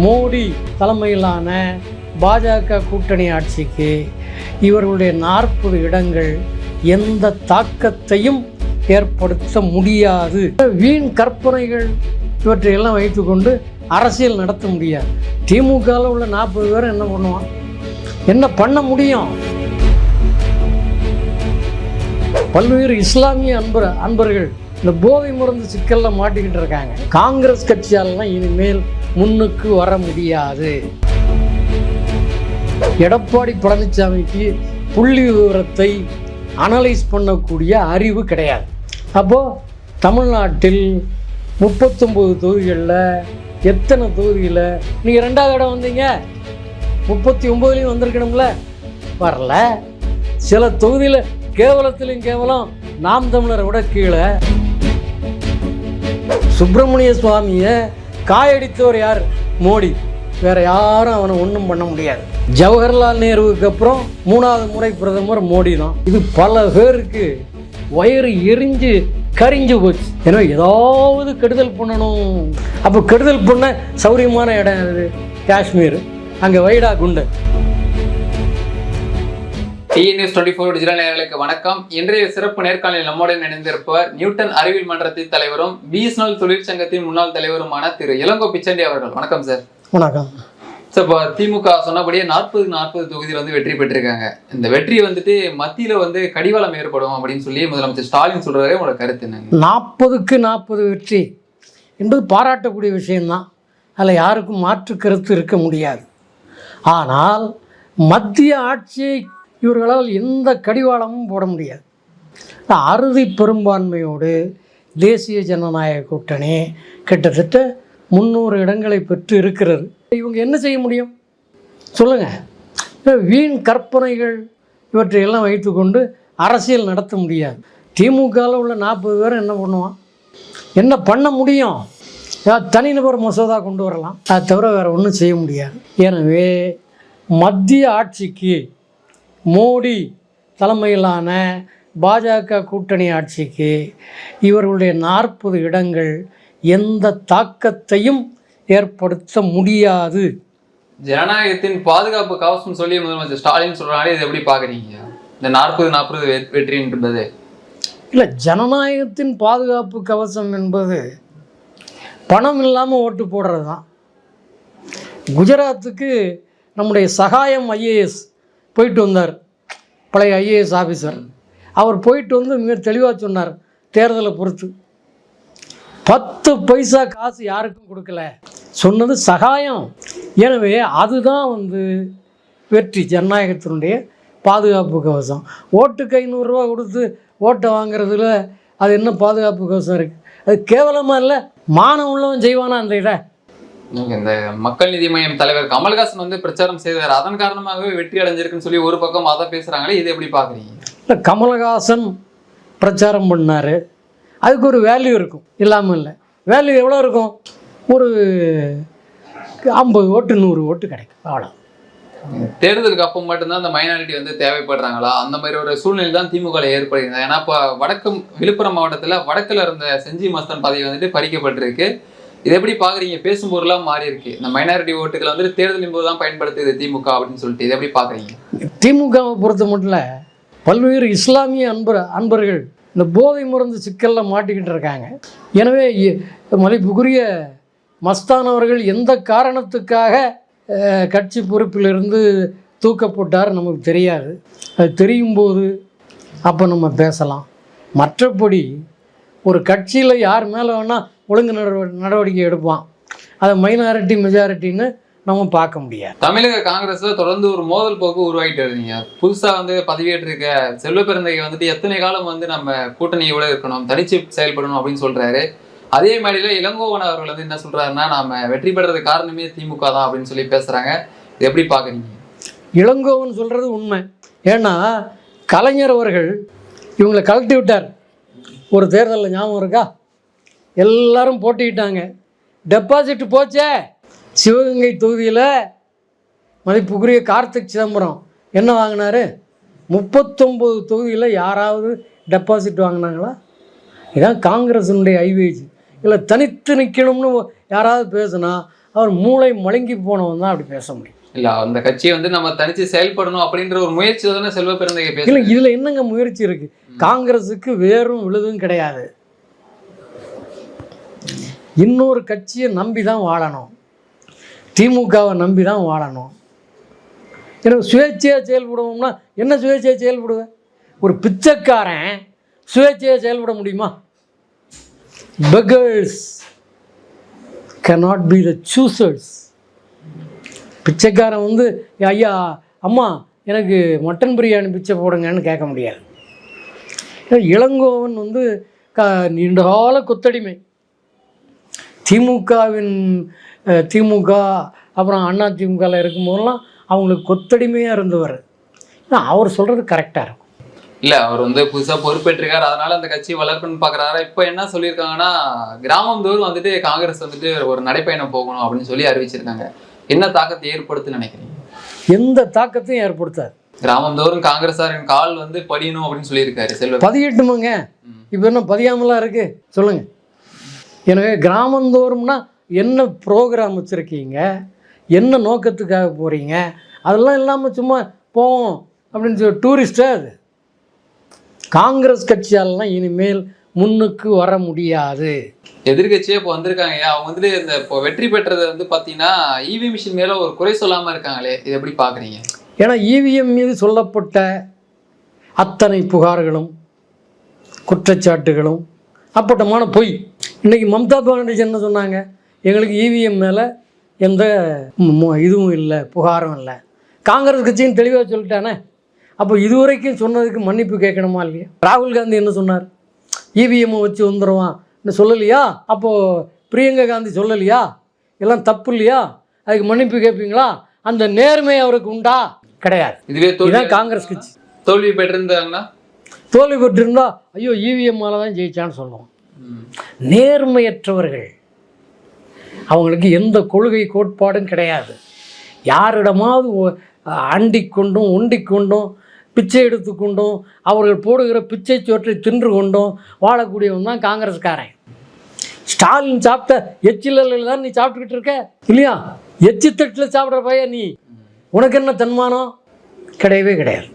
மோடி தலைமையிலான பாஜக கூட்டணி ஆட்சிக்கு இவர்களுடைய நாற்பது இடங்கள் எந்த தாக்கத்தையும் ஏற்படுத்த முடியாது. வீண் கற்பனைகள் இவற்றையெல்லாம் வைத்துக்கொண்டு அரசியல் நடத்த முடியாது. திமுகவில் உள்ள நாற்பது பேர் என்ன பண்ணுவான் என்ன பண்ண முடியும்? பல்வேறு இஸ்லாமிய அன்பர் அன்பர்கள் இந்த போதை மருந்து சிக்கலில் மாட்டிக்கிட்டு இருக்காங்க. காங்கிரஸ் கட்சியாலலாம் இனிமேல் முன்னுக்கு வர முடியாது. எடப்பாடி பழனிசாமிக்கு புள்ளி விவரத்தை அனலைஸ் பண்ணக்கூடிய அறிவு கிடையாது. அப்போது தமிழ்நாட்டில் முப்பத்தொம்போது தொகுதிகளில் எத்தனை தொகுதியில் நீங்கள் ரெண்டாவது இடம் வந்தீங்க. முப்பத்தி ஒம்போதுலேயும் வந்திருக்கணும்ல. வரல. சில தொகுதியில் கேவலத்திலும் கேவலம் நாம் தமிழரை விட கீழே. சுப்பிரமணிய சுவாமியை காயடித்தவர் யார்? மோடி. வேற யாரும் அவனை ஒன்றும் பண்ண முடியாது. ஜவஹர்லால் நேருவுக்கு அப்புறம் மூணாவது முறை பிரதமர் மோடி தான். இது பல பேருக்கு வயிறு எரிஞ்சு கரிஞ்சு போச்சு. ஏன்னா ஏதாவது கெடுதல் பண்ணணும். அப்போ கெடுதல் பண்ண சௌரியமான இடம் அது காஷ்மீர். அங்கே வைடா குண்டு. TN news twenty four digital நேயர்களுக்கு வணக்கம். இன்றைய சிறப்பு நேர்காணலில் நம்முடன் இணைந்திருப்பவர் நியூட்டன் அறிவியல் மன்றத்தின் தலைவரும் பிஎஸ்என்எல் தொழிற்சங்கத்தின் முன்னாள் தலைவருமான திரு இளங்கோ பிச்சண்டி அவர்கள். வணக்கம் சார் வணக்கம். சார் இப்போ திமுக சொன்னபடியே நாற்பது நாற்பது தொகுதியில் வந்து வெற்றி பெற்றிருக்காங்க. இந்த வெற்றி வந்துட்டு மத்தியில வந்து கடிவாளம் ஏற்படும் அப்படின்னு சொல்லி முதலமைச்சர் ஸ்டாலின் சொல்றாரு. உங்களோட கருத்து என்னங்க? நாற்பதுக்கு நாற்பது வெற்றி என்பது பாராட்டக்கூடிய விஷயம்தான். அதில் யாருக்கும் மாற்று கருத்து இருக்க முடியாது. ஆனால் மத்திய ஆட்சியை இவர்களால் எந்த கடிவாளமும் போட முடியாது. அறுதி பெரும்பான்மையோடு தேசிய ஜனநாயக கூட்டணி கிட்டத்தட்ட முந்நூறு இடங்களை பெற்று இருக்கிறது. இவங்க என்ன செய்ய முடியும்? சொல்லுங்கள் வீண் கற்பனைகள் இவற்றையெல்லாம் வைத்துக்கொண்டு அரசியல் நடத்த முடியாது. திமுகவில் உள்ள நாற்பது பேர் என்ன பண்ணுவான்? என்ன பண்ண முடியும்? ஏதாவது தனிநபர் மசோதா கொண்டு வரலாம். அதை தவிர வேறு ஒன்றும் செய்ய முடியாது. எனவே மத்திய ஆட்சிக்கு மோடி தலைமையிலான பாஜக கூட்டணி ஆட்சிக்கு இவர்களுடைய நாற்பது இடங்கள் எந்த தாக்கத்தையும் ஏற்படுத்த முடியாது. ஜனநாயகத்தின் பாதுகாப்பு கவசம் சொல்லி முதலமைச்சர் ஸ்டாலின் சொல்றாங்களே இதை எப்படி பாக்குறீங்க இந்த நாற்பது நாற்பது வெற்றின்றது இல்லை ஜனநாயகத்தின் பாதுகாப்பு கவசம் என்பது பணம் இல்லாமல் ஓட்டு போடுறது தான் குஜராத்துக்கு நம்முடைய சகாயம் ஐஏஎஸ் போயிட்டு வந்தார். பழைய ஐஏஎஸ் ஆஃபீஸர் அவர் போயிட்டு வந்து மிக தெளிவாக சொன்னார் தேர்தலை பொறுத்து. பத்து பைசா காசு யாருக்கும் கொடுக்கல. சொன்னது சகாயம். எனவே அதுதான் வந்து வெற்றி ஜனநாயகத்தினுடைய பாதுகாப்பு கவசம். ஓட்டுக்கு ஐநூறுரூவா கொடுத்து ஓட்டை வாங்குறதுல அது என்ன பாதுகாப்பு கவசம் இருக்குது அது கேவலமாக இல்லை மானம் உள்ளவன் செய்வானா அந்த இதை? நீங்க இந்த மக்கள் நீதி மய்யம் தலைவர் கமல்ஹாசன் வந்து பிரச்சாரம் செய்தார். அதன் காரணமாகவே வெற்றி அடைஞ்சிருக்குன்னு சொல்லி ஒரு பக்கம் அதை பேசுறாங்களே இதை எப்படி பாக்குறீங்க இல்லை கமலஹாசன் பிரச்சாரம் பண்ணார். அதுக்கு ஒரு வேல்யூ இருக்கும். இல்லாமல் இல்லை. வேல்யூ எவ்வளோ இருக்கும்? ஒரு ஐம்பது ஓட்டு நூறு ஓட்டு கிடைக்கும். அவ்வளோ தேர்தலுக்கு அப்போ மட்டும்தான் அந்த மைனாரிட்டி வந்து தேவைப்படுறாங்களா? அந்த மாதிரி ஒரு சூழ்நிலை தான் திமுக ஏற்படுகிறது. ஏன்னா இப்போ வடக்கு விழுப்புரம் மாவட்டத்துல வடக்குல இருந்த செஞ்சி மஸ்தான் பதவி வந்துட்டு பறிக்கப்பட்டிருக்கு. இது எப்படி பாக்குறீங்க? பேசும் பொருளாக மாறி இருக்கு. இந்த மைனாரிட்டி ஓட்டுகளை வந்துட்டு தேர்தலின் போது தான் பயன்படுத்துது திமுக அப்படின்னு சொல்லிட்டு. இதை எப்படி பாக்குறீங்க? திமுகவை பொறுத்த மட்டும் இல்ல, பல்வேறு இஸ்லாமிய அன்பர் அன்பர்கள் இந்த போதை மருந்து சிக்கலில் மாட்டிக்கிட்டு இருக்காங்க. எனவே மதிப்புக்குரிய மஸ்தானவர்கள் எந்த காரணத்துக்காக கட்சி பொறுப்பிலிருந்து தூக்கப்பட்டார் நமக்கு தெரியாது. அது தெரியும் போது அப்போ நம்ம பேசலாம். மற்றபடி ஒரு கட்சியில் யார் மேலே வேணால் ஒழுங்கு நடவ- நடவடிக்கை எடுப்பான். அதை மைனாரிட்டி மெஜாரிட்டின்னு நம்ம பார்க்க முடியாது. தமிழக காங்கிரஸ்ல தொடர்ந்து ஒரு மோதல் போக்கு உருவாகிட்டு இருந்தீங்க புதுசா வந்து பதவியேற்றிருக்க செல்வ பெருந்தகை வந்துட்டு எத்தனை காலம் வந்து நம்ம கூட்டணியோட இருக்கணும் தனிச்சு செயல்படணும் அப்படின்னு சொல்றாரு. அதே மாதிரில இளங்கோவன் அவர்கள் வந்து என்ன சொல்றாருன்னா நாம வெற்றி பெறதுக்கு காரணமே திமுக தான் அப்படின்னு சொல்லி பேசுறாங்க. இது எப்படி பாக்குறீங்க இளங்கோவன் சொல்கிறது உண்மை. ஏன்னா கலைஞர் அவர்கள் இவங்களை கழட்டி விட்டார். ஒரு தேர்தலில் ஞாபகம் இருக்கா? எல்லாரும் போட்டிக்கிட்டாங்க. டெபாசிட் போச்சே? சிவகங்கை தொகுதியில் மதிப்புக்குரிய கார்த்திக் சிதம்பரம் என்ன வாங்கினாரு? முப்பத்தொம்போது தொகுதியில் யாராவது டெபாசிட் வாங்கினாங்களா? இதான் காங்கிரஸினுடைய ஐவேஜ் இல்லை தனித்து நிற்கணும்னு யாராவது பேசுனா அவர் மூளை மழுங்கி போனவன் தான் அப்படி பேச முடியும். இல்ல அந்த கட்சியை வந்து நம்ம தனிச்சு செயல்படணும் அப்படின்ற ஒரு முயற்சியில தானே செல்வ பிறந்தகை இல்லை இதில் என்னங்க முயற்சி இருக்கு? காங்கிரஸுக்கு வேரும் விழுதும் கிடையாது. இன்னொரு கட்சியை நம்பி தான் வாழணும். திமுகவை நம்பி தான் வாழணும். எனக்கு சுயேட்சையாக செயல்படுவோம்னா என்ன சுயேட்சையாக செயல்படுவேன்? ஒரு பிச்சைக்காரன் சுயேட்சையாக செயல்பட முடியுமா? Beggars cannot be the choosers பிச்சைக்காரன் வந்து ஐயா அம்மா எனக்கு மட்டன் பிரியாணி பிச்சை போடுங்கன்னு கேட்க முடியாது. இளங்கோவன் வந்து க நீண்டகால கொத்தடிமை. திமுகவின் திமுக அப்புறம் அண்ணா திமுகவில் இருக்கும்போதெல்லாம் அவங்களுக்கு கொத்தடிமையாக இருந்தவர். அவர் சொல்கிறது கரெக்டாக இருக்கும். இல்ல அவர் வந்து புதுசா பொறுப்பேற்றிருக்காரு. அதனால அந்த கட்சி வளர்க்கணும்னு பாக்குறாரு. இப்ப என்ன சொல்லியிருக்காங்கன்னா கிராமம் தோறும் வந்துட்டு காங்கிரஸ் வந்துட்டு ஒரு நடைப்பயணம் போகணும் அப்படின்னு சொல்லி அறிவிச்சிருக்காங்க. என்ன தாக்கத்தை ஏற்படுத்துன்னு நினைக்கிறீங்க? எந்த தாக்கத்தையும் ஏற்படுத்தாது. கிராமம் தோறும் காங்கிரஸாரின் கால் வந்து படியணும் அப்படின்னு சொல்லியிருக்காரு செல்வ. பதியட்டுமாங்க. இப்போ என்ன பதியாமலாம் இருக்கு? சொல்லுங்க. எனவே கிராமந்தோறும்னா என்ன ப்ரோக்ராம் வச்சுருக்கீங்க? என்ன நோக்கத்துக்காக போகிறீங்க அதெல்லாம் இல்லாமல் சும்மா போவோம் அப்படின்னு சொல்லி டூரிஸ்டா அது? காங்கிரஸ் கட்சியாலலாம் இனிமேல் முன்னுக்கு வர முடியாது. எதிர்கட்சியே இப்போ வந்திருக்காங்க. அவங்க வந்துட்டு இந்த இப்போ வெற்றி பெற்றது வந்து பாத்தீங்கன்னா இவி மிஷின் மேல ஒரு குறை சொல்லாம இருக்காங்களே. இது எப்படி பாக்குறீங்க? ஏன்னா இவிஎம் மீது சொல்லப்பட்ட அத்தனை புகார்களும் குற்றச்சாட்டுகளும் அப்பட்டமான பொய். இன்னைக்கு மம்தா பானர்ஜி என்ன சொன்னாங்க? எங்களுக்கு இவிஎம் மேலே எந்த இதுவும் இல்லை புகாரும் இல்லை. காங்கிரஸ் கட்சியும் தெளிவாக சொல்லிட்டானே. அப்போ இதுவரைக்கும் சொன்னதுக்கு மன்னிப்பு கேட்கணுமா இல்லையா? ராகுல் காந்தி என்ன சொன்னார்? இவிஎம்மை வச்சு வந்துடுவான் சொல்லலையா? அப்போது பிரியங்கா காந்தி சொல்லலையா? எல்லாம் தப்பு இல்லையா? அதுக்கு மன்னிப்பு கேட்பீங்களா? அந்த நேர்மை அவருக்கு உண்டா? கிடையாது. இதுவே இதுதான் காங்கிரஸ் கட்சி. தோல்வி பெற்றிருந்தாங்கன்னா? தோல்வி பெற்றிருந்தா ஐயோ இவிஎம் தான் ஜெயிச்சான்னு சொல்லுவோம். நேர்மையற்றவர்கள். அவங்களுக்கு எந்த கொள்கை கோட்பாடும் கிடையாது. யாரிடமாவது அண்டிக்கொண்டும் உண்டிக்கொண்டும் கொண்டும் பிச்சை எடுத்துக்கொண்டும் அவர்கள் போடுகிற பிச்சை சோற்றை தின்று கொண்டும் வாழக்கூடியவன் தான் காங்கிரஸ்காரன். ஸ்டாலின் சாப்பிட்ட எச்சிலில் தான் நீ சாப்பிட்டுக்கிட்டு இருக்க இல்லையா? எச்சி தட்டில் சாப்பிட்ற பையன் நீ. உனக்கு என்ன தன்மானம்? கிடையவே கிடையாது.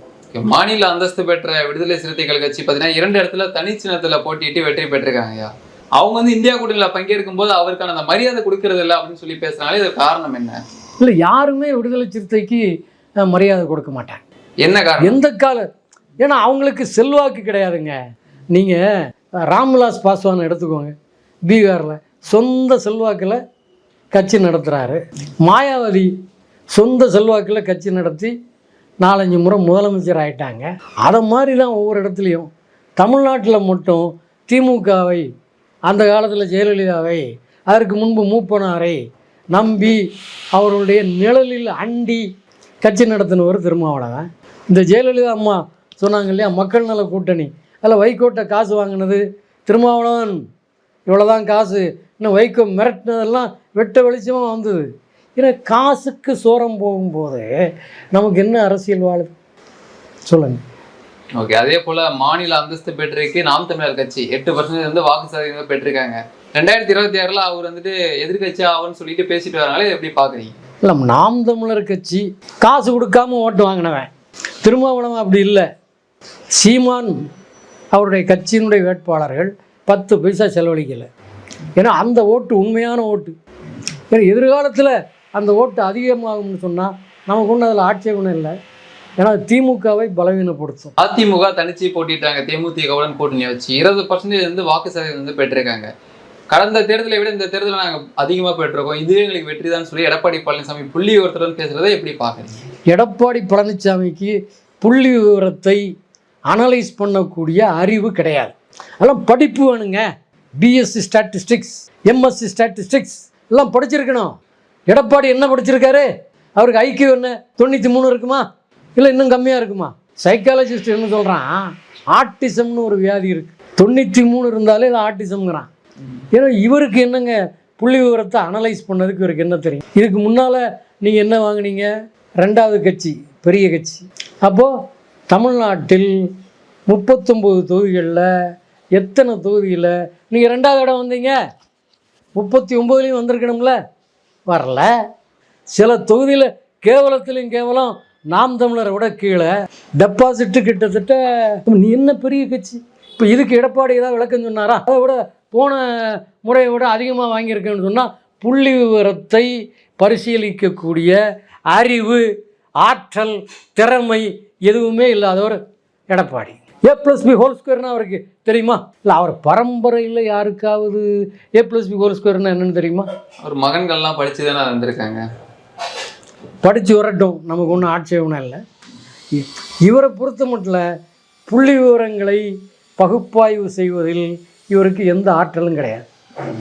மாநில அந்தஸ்து பெற்ற விடுதலை சிறுத்தைகள் கட்சி பார்த்தீங்கன்னா இரண்டு இடத்துல தனிச்சின்னத்துல போட்டியிட்டு வெற்றி பெற்றிருக்காங்க ஐயா. அவங்க வந்து இந்தியா கூட்டணியில் பங்கேற்கும் போது அவருக்கான அந்த மரியாதை கொடுக்கறது இல்லை அப்படின்னு சொல்லி பேசுறாங்களே இது காரணம் என்ன? இல்லை யாருமே விடுதலை சிறுத்தைக்கு மரியாதை கொடுக்க மாட்டாங்க. என்ன காரணம்? எந்த கால ஏன்னா அவங்களுக்கு செல்வாக்கு கிடையாதுங்க. நீங்கள் ராம்விலாஸ் பாஸ்வான் எடுத்துக்கோங்க. பீகாரில் சொந்த செல்வாக்கில் கட்சி நடத்துகிறாரு மாயாவதி சொந்த செல்வாக்கில் கட்சி நடத்தி நாலஞ்சு முறை முதலமைச்சர் ஆயிட்டாங்க. அதை மாதிரி தான் ஒவ்வொரு இடத்துலையும் தமிழ்நாட்டில் மட்டும் திமுகவை அந்த காலத்தில் ஜெயலலிதாவை அதற்கு முன்பு மூப்பனாரை நம்பி அவருடைய நிழலில் அண்டி கட்சி நடத்தினவர் திருமாவளவன். இந்த ஜெயலலிதா அம்மா சொன்னாங்க இல்லையா மக்கள் நல கூட்டணி. அதில் வைகோட்டை காசு வாங்கினது திருமாவளவன். இவ்வளோதான் காசு. இன்னும் வைகோ மிரட்டினதெல்லாம் வெட்ட வெளிச்சமாக வந்தது. ஏன்னா காசுக்கு சோரம் போகும்போது நமக்கு என்ன அரசியல் வாழுது சொல்லுங்கள் ஓகே அதே போல மாநில அந்தஸ்து பெற்றிருக்கு. நாம் தமிழர் கட்சி எட்டு பர்சன்டேஜ் வந்து வாக்கு சதவீதம் பெற்றிருக்காங்க. ரெண்டாயிரத்தி இருபத்தி ஆறுல அவர் வந்துட்டு எதிர்கட்சி ஆகும்னு சொல்லிட்டு பேசிட்டு வராங்களே எப்படி பாக்குறீங்க இல்லை நாம் தமிழர் கட்சி காசு கொடுக்காம ஓட்டு வாங்கினவன். திருமாவளவன் அப்படி இல்லை. சீமான் அவருடைய கட்சியினுடைய வேட்பாளர்கள் பத்து பைசா செலவழிக்கலை. ஏன்னா அந்த ஓட்டு உண்மையான ஓட்டு. ஏன்னா எதிர்காலத்தில் அந்த ஓட்டு அதிகமாகும்னு சொன்னால் நமக்கு ஒன்றும் அதில் ஆட்சேபணம் இல்லை. ஏன்னா திமுகவை பலவீனப்படுத்தும். அதிமுக தனிச்சு போட்டிட்டாங்க. தேமுதிகவுடன் கூட்டணி வச்சு இருபது பர்சன்டேஜ் வந்து வாக்கு சதவீதம் வந்து பெற்றிருக்காங்க. கடந்த தேர்தலை விட இந்த தேர்தலில் நாங்கள் அதிகமாக பெற்றிருக்கோம். இதுவே எங்களுக்கு வெற்றி தான் சொல்லி எடப்பாடி பழனிசாமி புள்ளி ஒருத்தருடன் பேசுறதை எப்படி பார்க்குறீங்க? எடப்பாடி பழனிசாமிக்கு புள்ளி விவரத்தை அனலைஸ் பண்ணக்கூடிய அறிவு கிடையாது. அதெல்லாம் படிப்பு வேணுங்க. பிஎஸ்சி ஸ்டாட்டிஸ்டிக்ஸ் எம்எஸ்சி ஸ்டாட்டிஸ்டிக்ஸ் எல்லாம் படிச்சிருக்கணும். எடப்பாடி என்ன படிச்சிருக்காரு? அவருக்கு ஐக்கியம் என்ன? தொண்ணூற்றி மூணு இருக்குமா? இல்லை இன்னும் கம்மியாக இருக்குமா? சைக்காலஜிஸ்ட் என்ன சொல்கிறான் ஆட்டிசம்னு ஒரு வியாதி இருக்குது தொண்ணூற்றி மூணு இருந்தாலே இது ஆர்டிசம்ங்கிறான் ஏன்னா இவருக்கு என்னங்க? புள்ளி விவரத்தை அனலைஸ் பண்ணதுக்கு இவருக்கு என்ன தெரியும்? இதுக்கு முன்னால் நீங்கள் என்ன வாங்குனீங்க? ரெண்டாவது கட்சி பெரிய கட்சி. அப்போது தமிழ்நாட்டில் முப்பத்தொம்போது தொகுதிகளில் எத்தனை தொகுதியில் நீங்கள் ரெண்டாவது இடம் வந்தீங்க? முப்பத்தி ஒம்போதுலேயும் வந்திருக்கணும்ல. வரல. சில தொகுதியில் கேவலத்திலையும் கேவலம் நாம் தமிழரை விட கீழே. டெபாசிட்டு கிட்டத்தட்ட நீ என்ன பெரிய கட்சி? இப்போ இதுக்கு எடப்பாடி ஏதாவது விளக்கம் சொன்னாரா? அதை விட போன முறையை விட அதிகமாக வாங்கியிருக்கேன்னு சொன்னால் புள்ளி விவரத்தை பரிசீலிக்கக்கூடிய அறிவு ஆற்றல் திறமை எதுவுமே இல்லாதவர் Edappadi. A plus B whole ஸ்கொயர்னா அவருக்கு தெரியுமா? இல்லை அவர் பரம்பரையில் யாருக்காவது ஏ ப்ளஸ் பி ஹோல் ஸ்கொயர்னா என்னன்னு தெரியுமா? அவர் மகன்கள்லாம் படிச்சு தானே வந்திருக்காங்க. படித்து வரட்டும். நமக்கு ஒன்றும் ஆட்சேபணம் இல்லை. இவரை பொறுத்த மட்டும் புள்ளி விவரங்களை பகுப்பாய்வு செய்வதில் இவருக்கு எந்த ஆற்றலும் கிடையாது.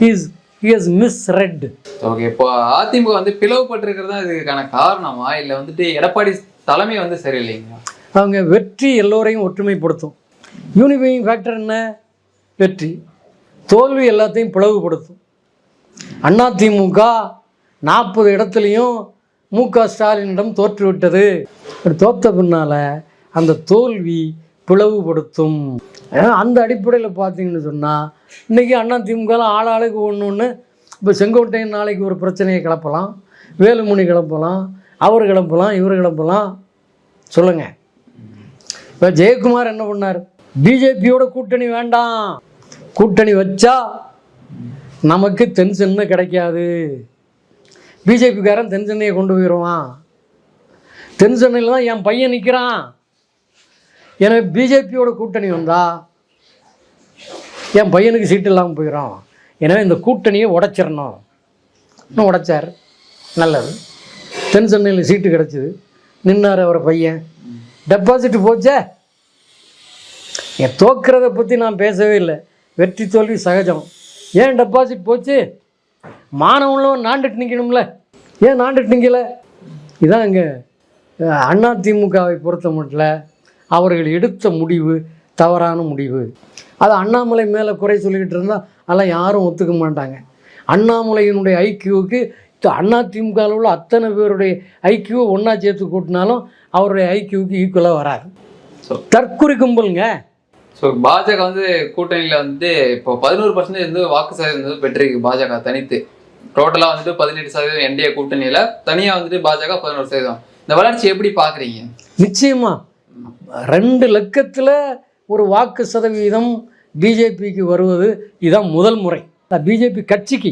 Is is miss red okay இப்போ அதிமுக வந்து பிளவுபட்டிருக்கிறது தான் இதுக்கான காரணமா? இல்லை வந்துட்டு எடப்பாடி தலைமை வந்து சரியில்லைங்களா? அவங்க வெற்றி எல்லோரையும் ஒற்றுமைப்படுத்தும். யூனிஃபைங் ஃபேக்டர் என்ன? வெற்றி. தோல்வி எல்லாத்தையும் பிளவுபடுத்தும். அதிமுக நாற்பது இடத்துலையும் மு க ஸ்டாலினிடம் தோற்றுவிட்டது. தோத்த பின்னால் அந்த தோல்வி பிளவுபடுத்தும். ஏன்னா அந்த அடிப்படையில் பார்த்தீங்கன்னு சொன்னால் இன்றைக்கி அண்ணா ஆள் ஆளுக்கு ஒன்று ஒன்று இப்போ செங்கோட்டையன் நாளைக்கு ஒரு பிரச்சனையை கிளப்பலாம் வேலுமணி கிளப்பலாம் அவர் கிளப்பலாம் இவர் கிளப்பலாம். சொல்லுங்கள் இப்போ ஜெயக்குமார் என்ன பண்ணார்? பிஜேபியோட கூட்டணி வேண்டாம். கூட்டணி வச்சா நமக்கு தென் சென்னை கிடைக்காது. பிஜேபிக்காரன் தென் சென்னையை கொண்டு போயிடுவான் தென் சென்னையில் தான் என் பையன் நிற்கிறான் எனவே பிஜேபியோட கூட்டணி வந்தா என் பையனுக்கு சீட்டு இல்லாமல் போயிடும். எனவே இந்த கூட்டணியை உடைச்சிடணும். இன்னும் உடைச்சார். நல்லது. தென் சென்னையில் சீட்டு கிடச்சிது. நின்னார் அவர் பையன். டெபாசிட் போச்சே? என் தோக்கிறத பற்றி நான் பேசவே இல்லை. வெற்றி தோல்வி சகஜம். ஏன் டெபாசிட் போச்சு? மாணவனும் நாண்டுட்டு நிற்கணும்ல ஏன் நாண்டுட்டு நிற்கல இதான் இங்கே அண்ணா திமுகவை பொறுத்த மட்டும் அவர்கள் எடுத்த முடிவு தவறான முடிவு. அது அண்ணாமலை மேலே குறை சொல்லிக்கிட்டு இருந்தால் அதெல்லாம் யாரும் ஒத்துக்க மாட்டாங்க. அண்ணாமலையினுடைய ஐக்கியூவுக்கு அண்ணா திமுகவில் உள்ள அத்தனை பேருடைய ஐக்கியூவை ஒன்றா சேர்த்து கூட்டினாலும் அவருடைய ஐக்கியூவுக்கு ஈக்குவலாக வராது. ஸோ தற்குறி கும்பலுங்க. ஸோ பாஜக வந்து கூட்டணியில் வந்துட்டு இப்போ பதினோரு பர்சன்டேஜ் வந்து வாக்கு சதவீதம் வந்து பெற்றிருக்கு பாஜக தனித்து. டோட்டலாக வந்துட்டு பதினெட்டு சதவீதம் என்டிஏ கூட்டணியில். தனியாக வந்துட்டு பாஜக பதினோரு சதவீதம். இந்த வளர்ச்சி எப்படி பார்க்குறீங்க? நிச்சயமா. ரெண்டு லட்சத்தில் ஒரு வாக்கு சதவீதம் பிஜேபிக்கு வருவது இதுதான் முதல் முறை. பிஜேபி கட்சிக்கு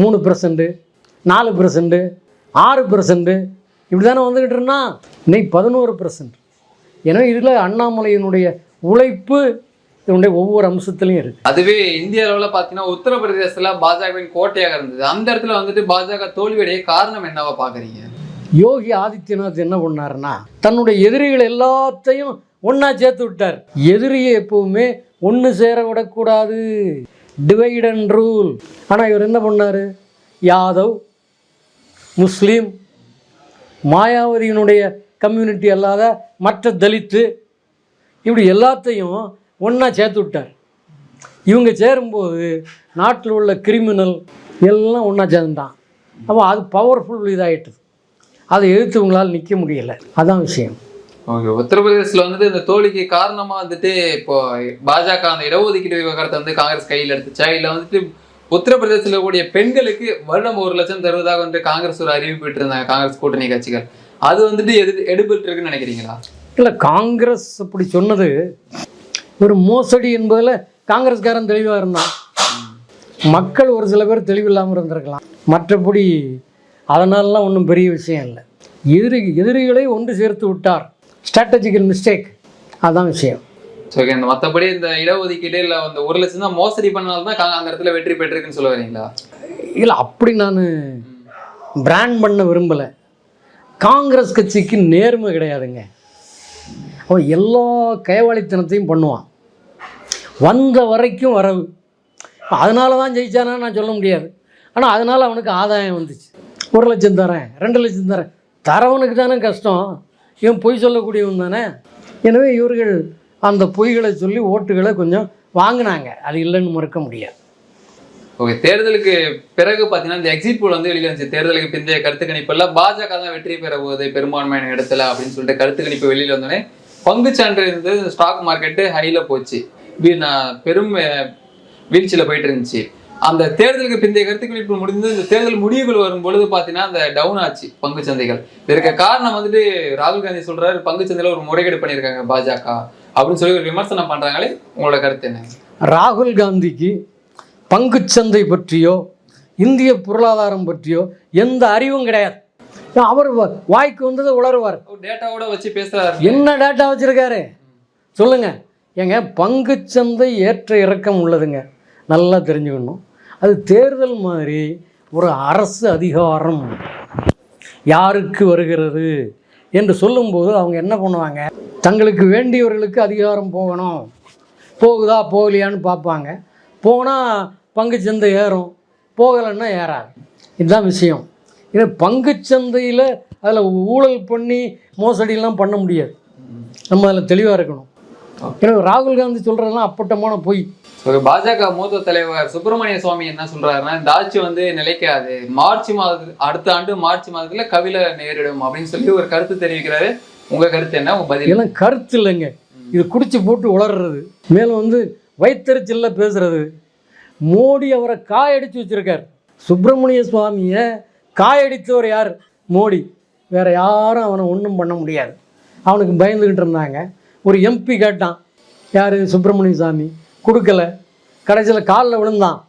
மூணு பர்சன்ட்டு நாலு பர்சன்ட்டு ஆறு பர்சன்ட்டு இப்படி தானே வந்துக்கிட்டு இருந்தா? இன்னைக்கு பதினோரு பர்சன்ட் எனவே இதில் அண்ணாமலையினுடைய உழைப்பு இதனுடைய ஒவ்வொரு அம்சத்துலையும் இருக்குது அதுவே இந்திய அளவில் பார்த்தீங்கன்னா உத்தரப்பிரதேசத்தில் பாஜகவின் கோட்டையாக இருந்தது. அந்த இடத்துல வந்துட்டு பாஜக தோல்வியடைய காரணம் என்னவா பார்க்குறீங்க யோகி ஆதித்யநாத் என்ன பண்ணாருன்னா தன்னுடைய எதிரிகள் எல்லாத்தையும் ஒன்றா சேர்த்து விட்டார். எதிரியை எப்பவுமே ஒன்று சேர விடக்கூடாது. டிவைட் அண்ட் ரூல் ஆனால் இவர் என்ன பண்ணார்? யாதவ் முஸ்லீம் மாயாவதியினுடைய கம்யூனிட்டி அல்லாத மற்ற தலித்து இப்படி எல்லாத்தையும் ஒன்றா சேர்த்து விட்டார். இவங்க சேரும்போது நாட்டில் உள்ள கிரிமினல் எல்லாம் ஒன்றா சேர்ந்துட்டான். அப்போ அது பவர்ஃபுல் இதாகிட்டுது அதை எதிர்த்து உங்களால் நிற்க முடியலை. அதான் விஷயம். ஓகே உத்தரப்பிரதேசத்தில் வந்துட்டு இந்த தோழிக்கு காரணமாக வந்துட்டு இப்போ பாஜக அந்த இடஒதுக்கீடு விவகாரத்தை வந்து காங்கிரஸ் கையில் எடுத்துச்சா? இல்லை வந்துட்டு உத்தரப்பிரதேசத்தில் கூடிய பெண்களுக்கு வருடம் ஒரு லட்சம் தருவதாக வந்து காங்கிரஸ் ஒரு அறிவிப்பு இருந்தாங்க காங்கிரஸ் கூட்டணி கட்சிகள். அது வந்துட்டு எது எடுபட்டு இருக்குன்னு நினைக்கிறீங்களா? இல்லை காங்கிரஸ் அப்படி சொன்னது ஒரு மோசடி என்பதில் காங்கிரஸ்காரன் தெளிவாக இருந்தான். மக்கள் ஒரு சில பேர் தெளிவில்லாமல் இருந்திருக்கலாம். மற்றபடி அதனாலலாம் ஒன்றும் பெரிய விஷயம் இல்லை. எதிரி எதிரிகளை ஒன்று சேர்த்து விட்டார். ஸ்ட்ராட்டஜிக்கல் மிஸ்டேக் அதுதான் விஷயம். ஓகே இந்த மற்றபடி இந்த இடஒதுக்கீடு இல்லை அந்த ஒரு லட்சம் தான் மோசடி பண்ணால்தான் தான் அந்த இடத்துல வெற்றி பெற்றிருக்குன்னு சொல்ல வரீங்களா? இல்லை அப்படி நான் பிராண்ட் பண்ண விரும்பலை. காங்கிரஸ் கட்சிக்கு நேர்மை கிடையாதுங்க. அவன் எல்லா கைவாளித்தனத்தையும் பண்ணுவான். வந்த வரைக்கும் வரவு. அதனால தான் ஜெயிச்சானா நான் சொல்ல முடியாது. ஆனால் அதனால் அவனுக்கு ஆதாயம் வந்துச்சு. ஒரு லட்சம் தரேன் ரெண்டு லட்சம் தரேன். தரவனுக்கு தானே கஷ்டம். இவன் பொய் சொல்லக்கூடியவன் தானே. எனவே இவர்கள் அந்த பொய்களை சொல்லி ஓட்டுகளை கொஞ்சம் வாங்கினாங்க. அது இல்லைன்னு மறுக்க முடியாது. ஓகே தேர்தலுக்கு பிறகு பார்த்தீங்கன்னா இந்த எக்ஸிட் போல் வந்து வெளியில் இருந்துச்சு. தேர்தலுக்கு பிந்தைய கருத்து கணிப்பில் பாஜக தான் வெற்றி பெற போகுது பெரும்பான்மையான இடத்துல அப்படின்னு சொல்லிட்டு கருத்து கணிப்பு வெளியில் வந்தோடனே பங்குச்சான்று இருந்து ஸ்டாக் மார்க்கெட்டு ஹையில் போச்சு. நான் பெரும் வீழ்ச்சியில் போயிட்டு இருந்துச்சு. அந்த தேர்தலுக்கு பிந்தைய கருத்து கணிப்பு முடிந்து இந்த தேர்தல் முடிவுகள் வரும் பொழுது பாத்தீங்கன்னா அந்த டவுன் ஆச்சு பங்கு சந்தைகள். இதற்கு காரணம் வந்துட்டு ராகுல் காந்தி சொல்றாரு பங்கு சந்தையில ஒரு முறைகேடு பண்ணியிருக்காங்க பாஜக. அப்படின்னு சொல்லி ஒரு விமர்சனம் பண்றாங்களே உங்களோட கருத்து என்ன? ராகுல் காந்திக்கு பங்குச்சந்தை பற்றியோ இந்திய பொருளாதாரம் பற்றியோ எந்த அறிவும் கிடையாது. அவர் வாய்க்கு வந்ததை உளருவார் டேட்டாவோட வச்சு பேசுறாரு. என்ன டேட்டா வச்சிருக்காரு? சொல்லுங்க. ஏங்க பங்குச்சந்தை ஏற்ற இறக்கம் உள்ளதுங்க. நல்லா தெரிஞ்சுக்கணும். அது தேர்தல் மாதிரி ஒரு அரசு அதிகாரம். யாருக்கு வருகிறது? என்று சொல்லும்போது அவங்க என்ன பண்ணுவாங்க? தங்களுக்கு வேண்டியவர்களுக்கு அதிகாரம் போகணும். போகுதா போகலையான்னு பார்ப்பாங்க. போனால் பங்குச்சந்தை ஏறும். போகலைன்னா ஏறாது. இதுதான் விஷயம். இது பங்குச்சந்தையில் அதில் ஊழல் பண்ணி மோசடியெல்லாம் பண்ண முடியாது. நம்ம அதில் தெளிவாக இருக்கணும். ஏன்னா ராகுல் காந்தி சொல்கிறதெல்லாம் அப்பட்டமான பொய். ஒரு பாஜக மூத்த தலைவர் சுப்பிரமணிய சுவாமி என்ன சொல்றாருன்னா இந்த ஆட்சி வந்து நிலைக்காது. மார்ச் மாதத்து அடுத்த ஆண்டு மார்ச் மாதத்துல கவில நேரிடும் அப்படின்னு சொல்லி ஒரு கருத்து தெரிவிக்கிறாரு. உங்கள் கருத்து என்ன? உங்க பதில்? எல்லாம் கருத்து இல்லைங்க. இது குடிச்சு போட்டு உளர்றது. மேலும் வந்து வைத்தறிச்சலில் பேசுறது. மோடி அவரை காயடிச்சு வச்சிருக்கார். சுப்பிரமணிய சுவாமியை காயடித்தவர் யார்? மோடி. வேறு யாரும் அவனை ஒன்றும் பண்ண முடியாது. அவனுக்கு பயந்துக்கிட்டு இருந்தாங்க. ஒரு எம்பி கேட்டான். யார்? சுப்பிரமணிய சாமி கொடுக்கல. கடைசியில் காலில் விழுந்தான்.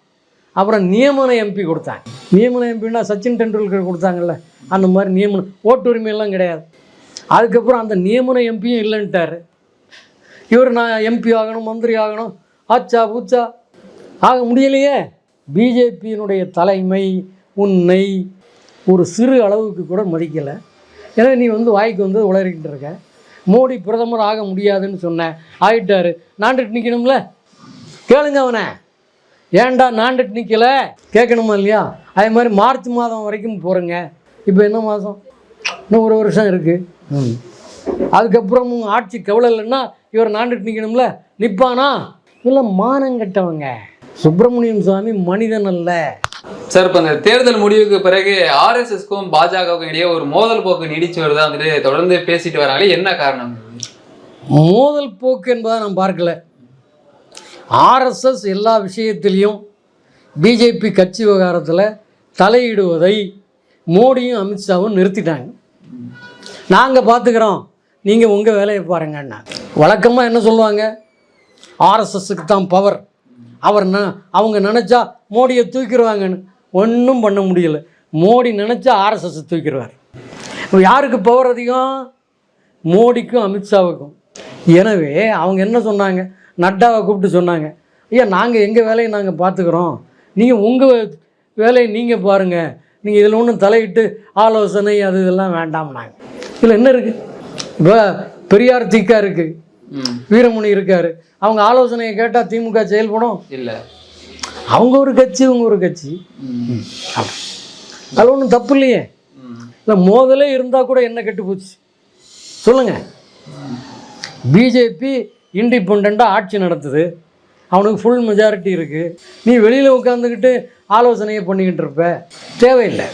அப்புறம் நியமன எம்பி கொடுத்தாங்க நியமன எம்பின்னா சச்சின் டெண்டுல்கர் கொடுத்தாங்கல்ல. அந்த மாதிரி நியமனம் ஓட்டு உரிமையெல்லாம் கிடையாது. அதுக்கப்புறம் அந்த நியமன எம்பியும் இல்லைன்ட்டார். இவர் நான் எம்பி ஆகணும் மந்திரி ஆகணும். ஆச்சா பூச்சா. ஆக முடியலையே. பிஜேபியினுடைய தலைமை உன்னை ஒரு சிறு அளவுக்கு கூட மதிக்கலை. ஏன்னா நீ வந்து வாய்க்கு வந்து உளறிக்கிட்டு இருக்க. மோடி பிரதமர் ஆக முடியாதுன்னு சொன்னேன் ஆகிட்டாரு நாண்டுட்டு நிற்கணும்ல கேளுங்க அவனை. ஏன்டா நாண்டுட்டு நிற்கல கேட்கணுமா இல்லையா? அதே மாதிரி மார்ச் மாதம் வரைக்கும் போகிறேங்க இப்போ என்ன மாதம்? இன்னும் ஒரு வருஷம் இருக்குது அதுக்கப்புறமும் ஆட்சி கவலை இல்லைன்னா இவர் நாண்டுட்டு நிற்கணும்ல நிற்பானா இல்லை மானம் கெட்டவங்க சுப்பிரமணியம் சுவாமி மனிதன் அல்ல. சார் இப்ப இந்த தேர்தல் முடிவுக்கு பிறகு ஆர்எஸ்எஸ்க்கும் பாஜகவுக்கும் இடையே ஒரு மோதல் போக்கு நீடிச்சு வருதா வந்துட்டு தொடர்ந்து பேசிட்டு வராங்களே என்ன காரணம்? மோதல் போக்கு என்பதை நான் பார்க்கல. ஆர்எஸ்எஸ் எல்லா விஷயத்திலையும் பிஜேபி கட்சி விவகாரத்தில் தலையிடுவதை மோடியும் அமித்ஷாவும் நிறுத்திட்டாங்க. நாங்கள் பார்த்துக்குறோம் நீங்கள் உங்கள் வேலையை பாருங்கண்ணா. வழக்கமாக என்ன சொல்லுவாங்க? ஆர்எஸ்எஸ்க்கு தான் பவர் அவர் ந அவங்க நினச்சா மோடியை தூக்கிடுவாங்கன்னு. ஒன்றும் பண்ண முடியல. மோடி நினச்சா ஆர்எஸ்எஸ் தூக்கிடுவார். யாருக்கு பவர் அதிகம்? மோடிக்கும் அமித்ஷாவுக்கும். எனவே அவங்க என்ன சொன்னாங்க? நட்டாவை கூப்பிட்டு சொன்னாங்க. ஐயா நாங்கள் எங்கள் வேலையை நாங்கள் பார்த்துக்குறோம் நீங்கள் உங்கள் வேலையை நீங்கள் பாருங்கள் நீங்கள் இதில் ஒன்றும் தலையிட்டு ஆலோசனை அது இதெல்லாம் வேண்டாம்னாங்க. இதில் என்ன இருக்குது இப்போ பெரியார் தீக்கா இருக்குது வீரமணி இருக்கார். அவங்க ஆலோசனையை கேட்டால் திமுக செயல்படும். இல்ல. அவங்க ஒரு கட்சி இவங்க ஒரு கட்சி. அது ஒன்றும் தப்பு இல்லையே. இல்லை மோதலே இருந்தால் கூட என்ன கெட்டு போச்சு? சொல்லுங்கள் பிஜேபி இண்டிபெண்ட்டாக ஆட்சி நடத்துது. அவனுக்கு ஃபுல் மெஜாரிட்டி இருக்குது நீ வெளியில் உட்காந்துக்கிட்டு ஆலோசனையை பண்ணிக்கிட்டு இருப்ப. தேவையில்லை.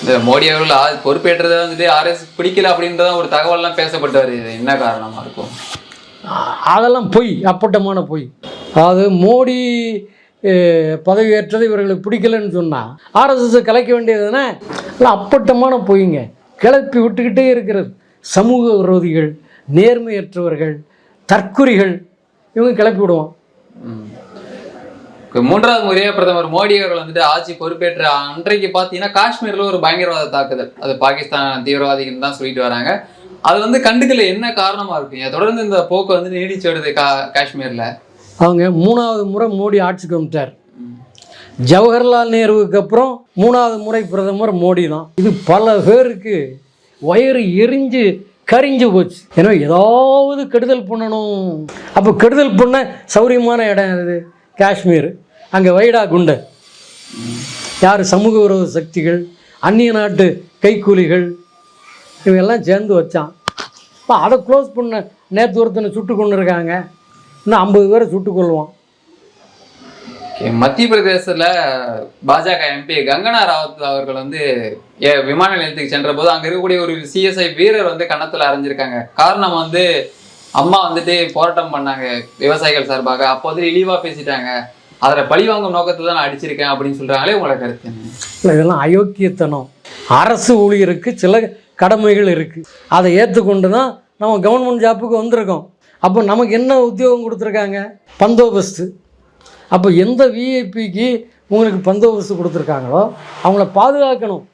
இந்த மோடி அவர்கள் பொறுப்பேற்றதை வந்துட்டு ஆர்எஸ் பிடிக்கல அப்படின்றத ஒரு தகவல்லாம் பேசப்பட்டு வருது இது என்ன காரணமா இருக்கும்? அதெல்லாம் பொய் அப்பட்டமான பொய். அதாவது மோடி அஹ், பதவியேற்றது இவர்களுக்கு பிடிக்கலன்னு சொன்னால் ஆர்எஸ்எஸ் கலைக்க வேண்டியது தானே? இல்லை அப்பட்டமான பொய்ங்க. கிளப்பி விட்டுக்கிட்டே இருக்கிறது. சமூக விரோதிகள் நேர்மையற்றவர்கள் தற்குறிகள் இவங்க கிளப்பி விடுவோம் மூன்றாவது முறையா பிரதமர் மோடி அவர்கள் வந்துட்டு ஆட்சி பொறுப்பேற்ற அன்றைக்கு பார்த்தீங்கன்னா காஷ்மீர்ல ஒரு பயங்கரவாத தாக்குதல். அது பாகிஸ்தான் தீவிரவாதிகள் தான் சொல்லிட்டு வராங்க. அது வந்து கண்டுக்கல என்ன காரணமா இருக்குங்க தொடர்ந்து இந்த போக்கு வந்து நீடிச்சு வருது கா காஷ்மீர்ல. அவங்க மூணாவது முறை மோடி ஆட்சிக்கு வந்துட்டார். ஜவஹர்லால் நேருவுக்கு அப்புறம் மூணாவது முறை பிரதமர் மோடி தான். இது பல பேருக்கு வயிறு எரிஞ்சு கரிஞ்சு போச்சு. எனவே ஏதாவது கெடுதல் பண்ணணும். அப்போ கெடுதல் பண்ண சௌரியமான இடம் இது காஷ்மீர் அங்கே வைடா குண்டை. யார் சமூக விரோத சக்திகள் அந்நிய நாட்டு கைக்கூலிகள் இவங்கெல்லாம் சேர்ந்து வச்சான். இப்போ அதை க்ளோஸ் பண்ண நேற்று ஒருத்தனை சுட்டு கொண்டு இருக்காங்க இன்னும் ஐம்பது பேரை சுட்டு கொள்வான் மத்திய பிரதேசத்தில் பாஜக எம்பி கங்கனா ராவத் அவர்கள் வந்து ஏ- விமான நிலையத்துக்கு சென்ற போது அங்கே இருக்கக்கூடிய ஒரு சிஎஸ்ஐ வீரர் வந்து கணத்தில் அரைஞ்சிருக்காங்க. காரணம் வந்து அம்மா வந்துட்டு போராட்டம் பண்ணாங்க விவசாயிகள் சார்பாக. அப்போ வந்து இழிவா பேசிட்டாங்க. அதில் பழி வாங்கும் தான் நான் அடிச்சிருக்கேன் அப்படின்னு சொல்றாங்களே உங்களோட கருத்து இல்லை இதெல்லாம் அயோக்கியத்தனம். அரசு ஊழியருக்கு சில கடமைகள் இருக்குது அதை ஏற்றுக்கொண்டு தான் நம்ம கவர்மெண்ட் ஜாப்புக்கு வந்திருக்கோம். அப்போ நமக்கு என்ன உத்தியோகம் கொடுத்துருக்காங்க? பந்தோபஸ்து. அப்போ எந்த விஐபிக்கு உங்களுக்கு பந்தோபஸ்து கொடுத்துருக்காங்களோ அவங்கள பாதுகாக்கணும்.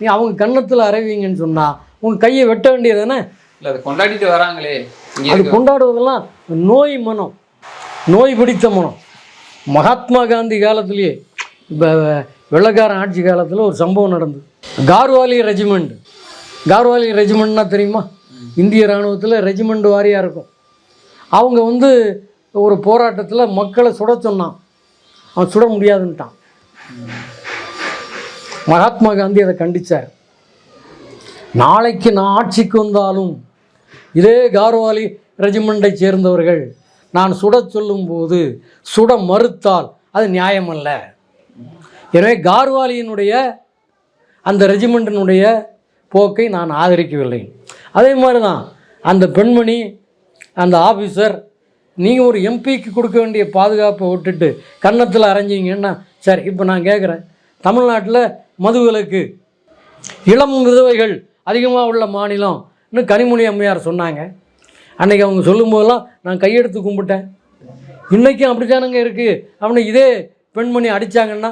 நீ அவங்க கன்னத்தில் அரைவீங்கன்னு சொன்னால் உங்கள் கையை வெட்ட வேண்டியது தானே? இல்ல அதை கொண்டாடிட்டு வராங்களே. அது கொண்டாடுவதெல்லாம் நோய் மனம். நோய் பிடித்த மனம். மகாத்மா காந்தி காலத்திலேயே இப்போ வெள்ளக்காரன் ஆட்சி காலத்தில் ஒரு சம்பவம் நடந்தது. கார்வாலி ரெஜிமெண்ட். கார்வாலி ரெஜிமெண்ட்னா தெரியுமா? இந்திய இராணுவத்தில் ரெஜிமெண்ட் வாரியாக இருக்கும். அவங்க வந்து ஒரு போராட்டத்தில் மக்களை சுட சொன்னான். அவன் சுட முடியாதுன்ட்டான். மகாத்மா காந்தி அதை கண்டிச்சார். நாளைக்கு நான் ஆட்சிக்கு வந்தாலும் இதே கார்வாலி ரெஜிமெண்ட்டை சேர்ந்தவர்கள் நான் சுட சொல்லும்போது சுட மறுத்தால் அது நியாயமல்ல. எனவே கார்வாலியினுடைய அந்த ரெஜிமெண்ட்டினுடைய போக்கை நான் ஆதரிக்கவில்லை. அதே மாதிரி தான் அந்த பெண்மணி அந்த ஆஃபீஸர் நீங்கள் ஒரு எம்பிக்கு கொடுக்க வேண்டிய பாதுகாப்பை விட்டுட்டு கன்னத்தில் அரைஞ்சிங்கன்னா சரி இப்போ நான் கேட்குறேன் தமிழ்நாட்டில் மதுவிலக்கு இளம் விதவைகள் அதிகமாக உள்ள மாநிலம் இன்னும் கனிமொழி அம்மையார் சொன்னாங்க. அன்னைக்கு அவங்க சொல்லும்போதெல்லாம் நான் கையெடுத்து கும்பிட்டேன். இன்றைக்கும் அப்படித்தானுங்க இருக்குது அப்படின்னு இதே பெண்மணி அடித்தாங்கன்னா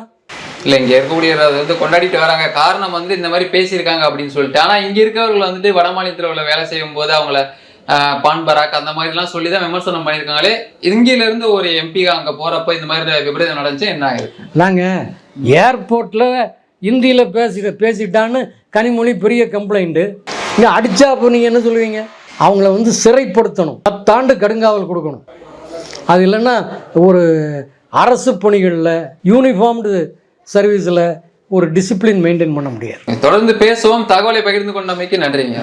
இல்ல இங்க இருக்கக்கூடிய வந்து கொண்டாடிட்டு வராங்க. காரணம் வந்து இந்த மாதிரி பேசியிருக்காங்க அப்படின்னு சொல்லிட்டு. ஆனா இங்க இருக்கவர்கள் வந்துட்டு வட மாநிலத்துல உள்ள வேலை செய்யும் போது அவங்கள ஆஹ், பான் பராக் அந்த மாதிரி எல்லாம் சொல்லி தான் விமர்சனம் பண்ணியிருக்காங்களே. இங்கில இருந்து ஒரு எம்பி அங்க போறப்ப இந்த மாதிரி விபரீதம் நடந்துச்சு என்ன ஆயிருக்கு? நாங்கள் ஏர்போர்ட்டில் இந்தியில் பேசி பேசிட்டான்னு கனிமொழி பெரிய கம்ப்ளைண்ட்டு இங்கே அடித்தா அப்போ நீங்கள் என்ன சொல்லுவீங்க? அவங்கள வந்து சிறைப்படுத்தணும். பத்தாண்டு கடுங்காவல் கொடுக்கணும். அது இல்லைன்னா ஒரு அரசு பணிகளில் யூனிஃபார்ம்டு சர்வீஸில் ஒரு டிசிப்ளின் மெயின்டைன் பண்ண முடியாது. தொடர்ந்து பேசுவோம். தகவலை பகிர்ந்து கொண்டமைக்கு நன்றிங்க.